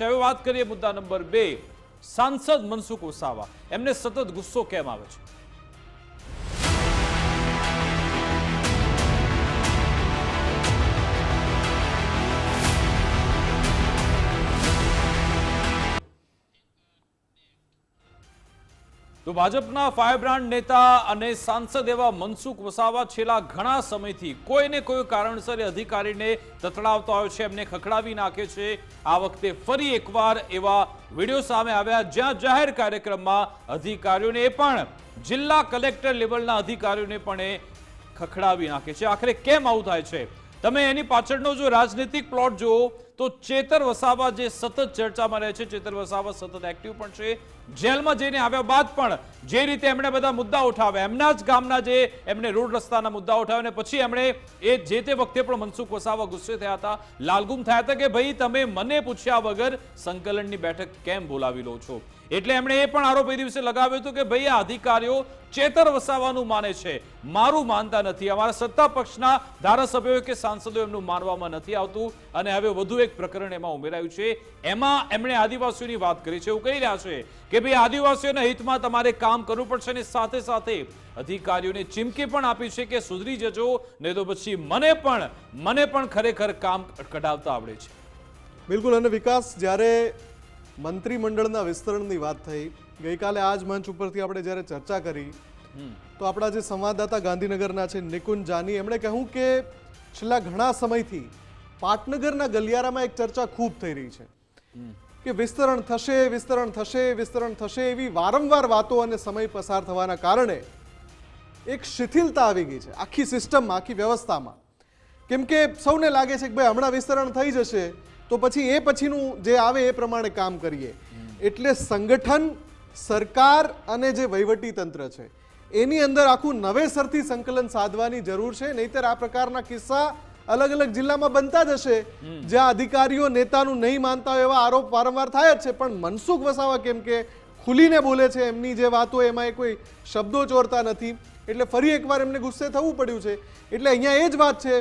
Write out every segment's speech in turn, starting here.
હવે વાત કરીએ મુદ્દા નંબર બે, સાંસદ મનસુખ વસાવા એમને સતત ગુસ્સો કેમ આવે છે? તો ભાજપના ફાયરબ્રાન્ડ નેતા અને સાંસદ એવા મનસુખ વસાવા છેલ્લા ઘણા સમયથી કોઈને કોઈ કારણસર અધિકારીને તતડાવતો આવ્યો છે, એમને ખખડાવી નાખે છે. આ વખતે ફરી એકવાર એવા વીડિયો સામે આવ્યા, જ્યાં જાહેર કાર્યક્રમમાં અધિકારીઓને પણ, જિલ્લા કલેક્ટર લેવલના અધિકારીઓને પણ એ ખખડાવી નાખે છે. આખરે કેમ આવું થાય છે? તમે એની પાછળનો જો રાજનીતિક પ્લોટ જુઓ, તો ચેતર વસાવા જે સતત ચર્ચામાં રહે છે, ચેતર વસાવા સતત એક્ટિવ પણ છે. જેલમાં જઈને આવ્યા બાદ પણ જે રીતે એમણે બધા મુદ્દા ઉઠાવ્યા, એમના જ ગામના જે એમણે રોડ રસ્તાના મુદ્દા ઉઠાવ્યા અને પછી એમણે એ જે તે વખતે પણ મનસુખ વસાવા ગુસ્સે થયા હતા લાલગુમ થયા હતા કે, ભાઈ, તમે મને પૂછ્યા વગર સંકલનની બેઠક કેમ બોલાવી લો છો? એટલે એમણે એ પણ આરોપ એ દિવસે લગાવ્યો હતો કે ભાઈ અધિકારીઓ ચેતર વસાવાનું માને છે. મારું માનતા નથી. અમારા સત્તા પક્ષના ધારાસભ્યો કે સાંસદો એમનું માનવામાં નથી આવતું અને હવે વધુ એક પ્રકરણ એમાં ઉમેરાયું છે. એમાં એમણે આદિવાસીઓની વાત કરી છે, એવું કહી રહ્યા છે કે ભાઈ, આદિવાસીઓના હિતમાં તમારે કામ કરવું પડશે અને સાથે સાથે અધિકારીઓને ચીમકી પણ આપી છે કે સુધરી જજો, નહીં તો પછી મને પણ મને પણ ખરેખર કામ કઢાવતા આવડે છે. બિલકુલ, અને વિકાસ જ્યારે મંત્રીમંડળના વિસ્તરણની વાત થઈ. ગઈકાલે આ જ મંચ ઉપરથી આપણે જ્યારે ચર્ચા કરી તો આપણા જે સંવાદદાતા ગાંધીનગરના છે નિકુંજ જાની એમણે કહ્યું કે છેલ્લા ઘણા સમયથી પાટનગરના ગલિયારામાં એક ચર્ચા ખૂબ થઈ રહી છે. કે વિસ્તરણ થશે વિસ્તરણ થશે વિસ્તરણ થશે એવી વારંવાર વાતો અને સમય પસાર થવાના કારણે એક શિથિલતા આવી ગઈ છે આખી સિસ્ટમમાં આખી વ્યવસ્થામાં. કેમ કે સૌને લાગે છે કે ભાઈ હમણાં વિસ્તરણ થઈ જશે તો પછી એ પછીનું જે આવે એ પ્રમાણે કામ કરીએ. એટલે સંગઠન, સરકાર અને જે વહીવટી તંત્ર છે, એની અંદર આખું નવેસરથી સંકલન સાધવાની જરૂર છે. નહીતર આ પ્રકારના કિસ્સા અલગ અલગ જિલ્લામાં બનતા જ હશે. જ્યાં અધિકારીઓ નેતાનું નહીં માનતા હોય એવા આરોપ વારંવાર થાય જ છે. પણ મનસુખ વસાવા કેમ કે ખુલીને બોલે છે, એમની જે વાતો એમાં એ કોઈ શબ્દો ચોરતા નથી. એટલે ફરી એકવાર એમને ગુસ્સે થવું પડ્યું છે. એટલે અહીંયા એ જ વાત છે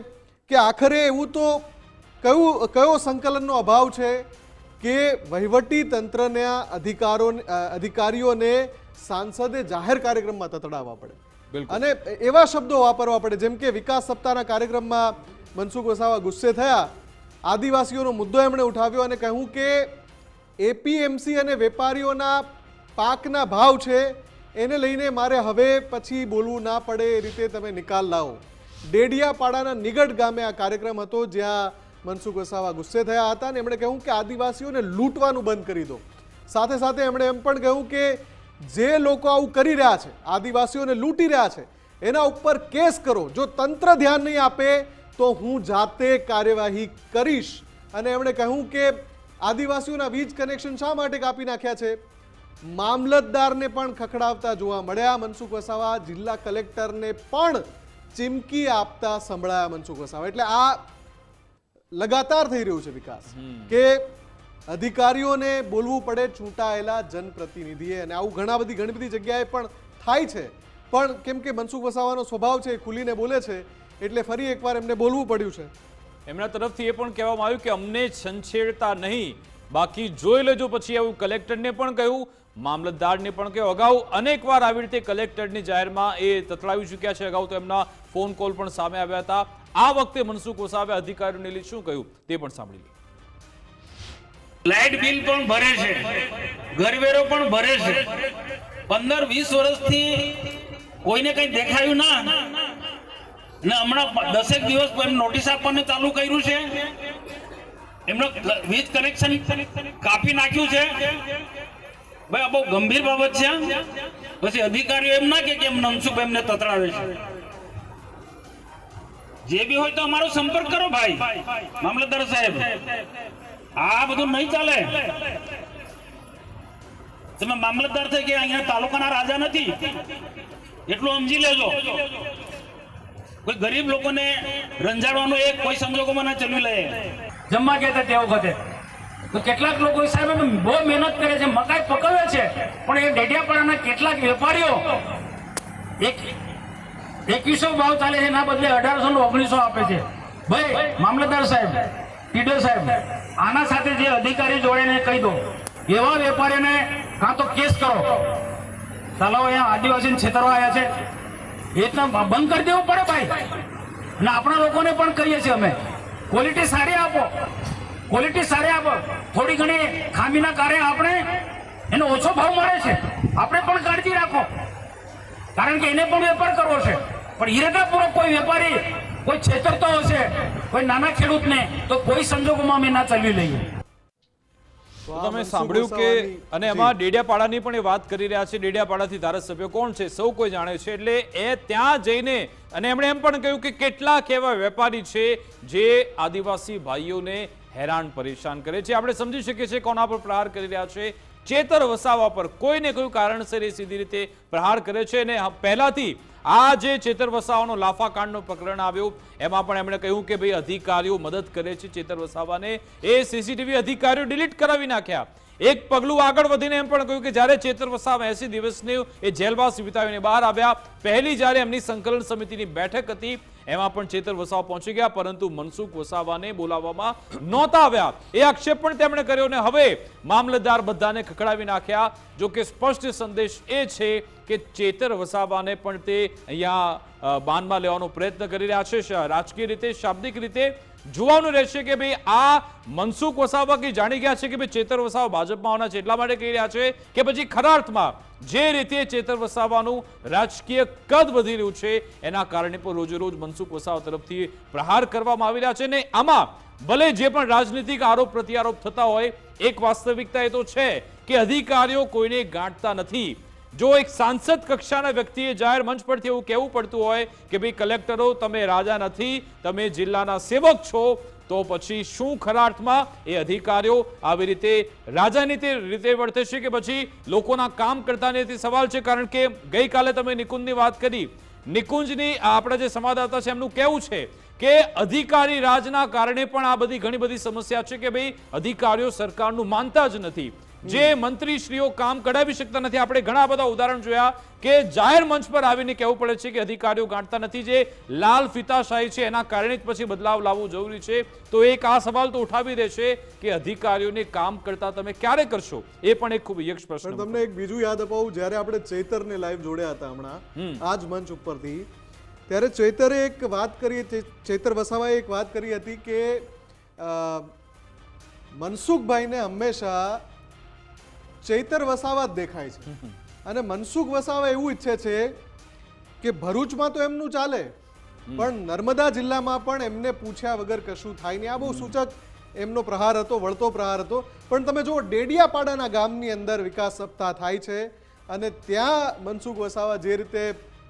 કે આખરે એવું તો કયું કયો સંકલનનો અભાવ છે કે વહીવટી તંત્રના અધિકારો અધિકારીઓને સાંસદે જાહેર કાર્યક્રમમાં તતડાવવા પડે. અને એવા શબ્દો વાપરવા પડે જેમ કે વિકાસ સપ્તાહના કાર્યક્રમમાં મનસુખ વસાવા ગુસ્સે થયા આદિવાસીઓનો મુદ્દો એમણે ઉઠાવ્યો અને કહ્યું કે એપીએમસી અને વેપારીઓના પાકના ભાવ છે એને લઈને મારે હવે પછી બોલવું ના પડે એ રીતે તમે નિકાલ લાવો ડેડિયાપાડાના નિગડ ગામે આ કાર્યક્રમ હતો જ્યાં મનસુખ વસાવા ગુસ્સે થયા હતા અને એમણે કહ્યું કે આદિવાસીઓને લૂંટવાનું બંધ કરી દો. સાથે સાથે એમણે એમ પણ કહ્યું કે જે લોકો આવું કરી રહ્યા છે, આદિવાસીઓને લૂંટી રહ્યા છે, એના ઉપર કેસ કરો. જો તંત્ર ધ્યાન નહીં આપે, તો હું જાતે કાર્યવાહી કરીશ. અને એમણે કહ્યું કે આદિવાસીઓના વીજ કનેક્શન શા માટે કાપી નાખ્યા છે? મામલતદારને પણ ખખડાવતા જોવા મળ્યા. મનસુખ વસાવા જિલ્લા કલેક્ટરને પણ ચીમકી આપતા સંભળાયા મનસુખ વસાવા. એટલે આ લગાતાર થઈ રહ્યું છે વિકાસ. કે અધિકારીઓને બોલવું પડે ચૂંટાયેલા જનપ્રતિનિધિએ અને આવું ઘણા બધી, ઘણી બધી જગ્યાએ પણ થાય છે. પણ કેમ કે મનસુખ વસાવાનો સ્વભાવ છે ખુલીને બોલે છે, એટલે ફરી એકવાર એમને બોલવું પડ્યું છે. એમના તરફથી એ પણ કહેવામાં આવ્યું કે અમને છંછેડતા નહીં, બાકી જોઈ લેજો પછી એવું કલેક્ટરને પણ કહ્યું, મામલતદારને પણ કહ્યું. અગાઉ અનેકવાર આવી રીતે કલેક્ટરની જાહેરમાં એ તતડાવી ચૂક્યા છે. અગાઉ તો એમના ફોન કોલ પણ સામે આવ્યા હતા. આ વખતે મનસુખ વસાવે અધિકારીઓને લઈ શું કહ્યું તે પણ સાંભળી લો લાઇટ બિલ પણ ભરે છે. ઘરવેરો પણ ભરે છે. પંદર વીસ વર્ષથી કોઈને કઈ દેખાયું ના. ને હમણાં દસેક દિવસ નોટિસ આપવાનું ચાલુ કર્યું છે. એમનો વીજ કનેક્શન કાપી નાખ્યું છે. ભાઈ, આ બહુ ગંભીર બાબત છે. પછી અધિકારીઓ એમ ના કે એમ મનસુખ એમને તતડાવે છે. જે બી હોય તો અમારો સંપર્ક કરો ભાઈ. મામલતદાર સાહેબ, આ બધું નહીં ચાલે. તમે મામલતદાર થઈ કે અહીંયા તાલુકાના રાજા નથી. એટલું સમજી લેજો. કોઈ ગરીબ લોકોને રંજાડવાનો એક કોઈ સંજોગોમાં ના ચલવી લે. જમવા કહેતા તે વખતે તો કેટલાક લોકો સાહેબ બહુ મહેનત કરે છે, મકાઈ પકવે છે, પણ એ ડેડિયાપાડાના કેટલાક વેપારીઓ એક એકવીસો ભાવ ચાલે છે એના બદલે અઢારસો ને ઓગણીસો આપે છે. ભાઈ મામલતદાર સાહેબ ટીડીઓ સાહેબ આના સાથે જે અધિકારી જોડે કહી દો એવા વેપારીને કાં તો કેસ કરો. ચાલો અહીંયા આદિવાસીને છેતરવા આવ્યા છે. એ રીતના બંધ કરી દેવું પડે ભાઈ. અને આપણા લોકોને પણ કહીએ છીએ અમે. ક્વોલિટી સારી આપો. ક્વોલિટી સારી આપો. થોડી ઘણી ખામીના કારણે આપણે એનો ઓછો ભાવ મળે છે. આપણે પણ કાળજી રાખો. કારણ કે એને પણ વેપાર કરવો છે. પણ ઈરાદાપૂર્વક કોઈ વેપારી કોઈ છેતરતો હશે કોઈ નાના ખેડૂતને તો કોઈ સંજોગોમાં અમે ના ચલવી લઈએ. તો તમે સાંભળ્યું કે અને એમાં ડેડિયાપાડાની પણ એ વાત કરી રહ્યા છે ડેડિયાપાડાથી ધારાસભ્ય કોણ છે સૌ કોઈ જાણે છે એટલે એ ત્યાં જઈને અને એમણે એમ પણ કહ્યું કે કેટલાક એવા વેપારી છે જે આદિવાસી ભાઈઓને હેરાન પરેશાન કરે છે. આપણે સમજી શકીએ છીએ કોના પર પ્રહાર કરી રહ્યા છે. ચેતર વસાવા પર કોઈને કોઈ કારણસર એ સીધી રીતે પ્રહાર કરે છે અને પહેલાથી આ જે ચેતર વસાવાનો લાફાકાંડનો પ્રકરણ આવ્યું, એમાં પણ એમણે કહ્યું કે ભાઈ અધિકારીઓ મદદ કરે છે ચેતર વસાવાને. એ સીસીટીવી અધિકારીઓ ડિલીટ કરાવી નાખ્યા. એક પગલું આગળ વધીને એમ પણ કહ્યું કે જ્યારે ચેતર વસાવ એસી દિવસની એ જેલવાસ વિતાવીને બહાર આવ્યા, પહેલી જ્યારે એમની સંકલન સમિતિની બેઠક હતી, એમાં પણ ચેતર વસાવ પહોંચી ગયા, પરંતુ મનસુખ વસાવાને બોલાવવામાં નહોતા આવ્યા. એ આક્ષેપ પણ તેમણે કર્યો ને હવે મામલતદાર બધાને ખખડાવી નાખ્યા. જો કે સ્પષ્ટ સંદેશ એ છે કે ચેતર વસાવાને પણ તે અહીંયા બાનમાં લેવાનો પ્રયત્ન કરી રહ્યા છે. રાજકીય રીતે, શાબ્દિક રીતે જોવાનું રહેશે કે ભાઈ આ મનસુખ વસાવા કે જાણી ગયા છે કે ભાઈ ચેતર વસાવા ભાજપમાં આવવાના છે એટલા માટે કહી રહ્યા છે કે પછી ખરા અર્થમાં જે રીતે ચેતર વસાવાનું રાજકીય કદ વધી રહ્યું છે, એના કારણે પણ રોજેરોજ મનસુખ વસાવા તરફથી પ્રહાર કરવામાં આવી રહ્યા છે ને આમાં ભલે જે પણ રાજનીતિક આરોપ પ્રત્યારોપ થતા હોય, એક વાસ્તવિકતા એ તો છે કે અધિકારીઓ કોઈને ગાંઠતા નથી. જો એક સાંસદ કક્ષાના વ્યક્તિએ જાહેર મંચ પરથી એવું કહેવું પડતું હોય કે ભાઈ કલેક્ટરો, તમે રાજા નથી, તમે જિલ્લાના સેવક છો, તો પછી શું ખરા અર્થમાં એ અધિકારીઓ આવી રીતે રાજાની તે રીતે વર્તે છે કે પછી લોકોના કામ કરતા નથી? સવાલ છે, કારણ કે ગઈકાલે તમે નિકુંજની વાત કરી. નિકુંજની આપણા જે સંવાદદાતા છે, એમનું કહેવું છે કે અધિકારી રાજના કારણે પણ આ બધી ઘણી બધી સમસ્યા છે કે ભાઈ અધિકારીઓ સરકારનું માનતા જ નથી. જે મંત્રીશ્રીઓ કામ કઢાવી શકતા નથી. આપણે ઘણા બધા ઉદાહરણ જોયા કે જાહેર મંચ પર આવીને કહેવું પડે છે કે અધિકારીઓ ગાંઠતા નથી. જે લાલ ફિતાશાહી છે એના કારણે જ પછી બદલાવ લાવવો જરૂરી છે. તો એક આ સવાલ તો ઉઠાવી દે છે કે અધિકારીઓને કામ કરતા તમે ક્યારે કરશો? એ પણ એક ખૂબ યક્ષ પ્રશ્ન તમને એક બીજું યાદ અપાવું જ્યારે આપણે ચૈતરને લાઈવ જોડ્યા હતા હમણાં આ જ મંચ ઉપરથી ત્યારે ચૈતરે એક વાત કરી ચેતર ચૈતર વસાવાએ એક વાત કરી હતી કે મનસુખભાઈને હંમેશા ચૈતર વસાવા જ દેખાય છે. અને મનસુખ વસાવા એવું ઈચ્છે છે કે ભરૂચમાં તો એમનું ચાલે પણ નર્મદા જિલ્લામાં પણ એમને પૂછ્યા વગર કશું થાય નહીં. આ બહુ સૂચક એમનો પ્રહાર હતો વળતો પ્રહાર હતો. પણ તમે જુઓ ડેડિયાપાડાના ગામની અંદર વિકાસ સપ્તાહ થાય છે અને ત્યાં મનસુખ વસાવા જે રીતે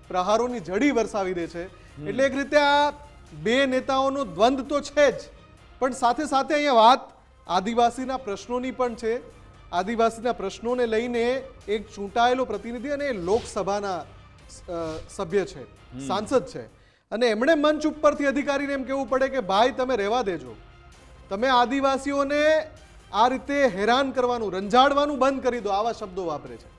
પ્રહારોની જડી વરસાવી દે છે. એટલે એક રીતે આ બે નેતાઓનો દ્વંદ તો છે જ પણ સાથે સાથે અહીંયા વાત આદિવાસીના પ્રશ્નોની પણ છે. આદિવાસીના પ્રશ્નોને લઈને એક ચૂંટાયેલો પ્રતિનિધિ અને લોકસભાના સભ્ય છે સાંસદ છે. અને એમણે મંચ ઉપરથી અધિકારીને એમ કહેવું પડે કે ભાઈ તમે રહેવા દેજો. તમે આદિવાસીઓને આ રીતે હેરાન કરવાનું રંજાડવાનું બંધ કરી દો આવા શબ્દો વાપરે છે.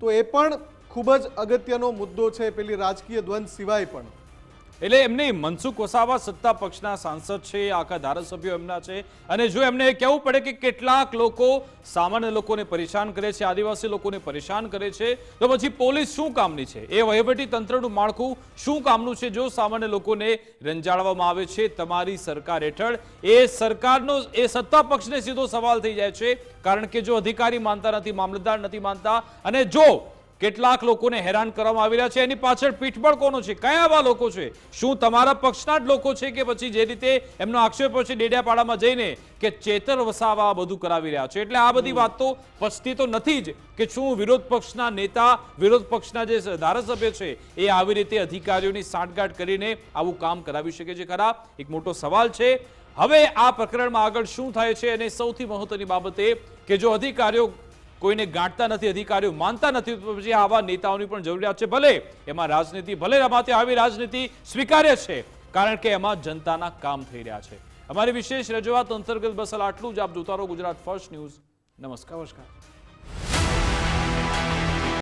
તો એ પણ ખૂબ જ અગત્યનો મુદ્દો છે પેલી રાજકીય દ્વંદ સિવાય પણ. એટલે એમને મનસુખ વસાવા સત્તા પક્ષના સાંસદ છે, આખા ધારાસભ્યો એમના છે. અને જો એમને કહેવું પડે કે કેટલાક લોકો સામાન્ય લોકોને પરેશાન કરે છે, આદિવાસી લોકોને પરેશાન કરે છે, તો પછી પોલીસ શું કામની છે? એ વહીવટી તંત્રનું માળખું શું કામનું છે? જો સામાન્ય લોકોને રંજાડવામાં આવે છે, તમારી સરકાર હેઠળ એ સરકારનો, એ સત્તા પક્ષને સીધો સવાલ થઈ જાય છે. કારણ કે જો અધિકારી માનતા નથી, મામલતદાર નથી માનતા, અને જો કેટલાક લોકોને હેરાન કરવામાં આવી રહ્યા છે. એની પાછળ પીઠબળ કોનો છે? કયા આવા લોકો છે? શું તમારા પક્ષના જ લોકો છે કે પછી જે રીતે એમનો આક્ષેપો છે ડેડિયાપાડામાં જઈને કે ચેતર વસાવા બધું કરાવી રહ્યા છે? એટલે આ બધી વાત તો પચતી તો નથી જ કે શું વિરોધ પક્ષના નેતા વિરોધ પક્ષના જે ધારાસભ્ય છે એ આવી રીતે અધિકારીઓની સાંઠગાંઠ કરીને આવું કામ કરાવી શકે છે? ખરા? એક મોટો સવાલ છે. હવે આ પ્રકરણમાં આગળ શું થાય છે? અને સૌથી મહત્વની બાબત એ કે જો અધિકારીઓ કોઈને ગાંઠતા નથી, અધિકારીઓ માનતા નથી. તો પછી આવા નેતાઓની પણ જરૂરિયાત છે. ભલે એમાં રાજનીતિ, ભલે રમાતે આવી રાજનીતિ સ્વીકાર્ય છે, કારણ કે એમાં જનતાના કામ થઈ રહ્યા છે. અમારી વિશેષ રજૂઆત અંતર્ગત બસ આટલું જ. આપ જોતા રહો ગુજરાત ફર્સ્ટ ન્યૂઝ. નમસ્કાર. નમસ્કાર.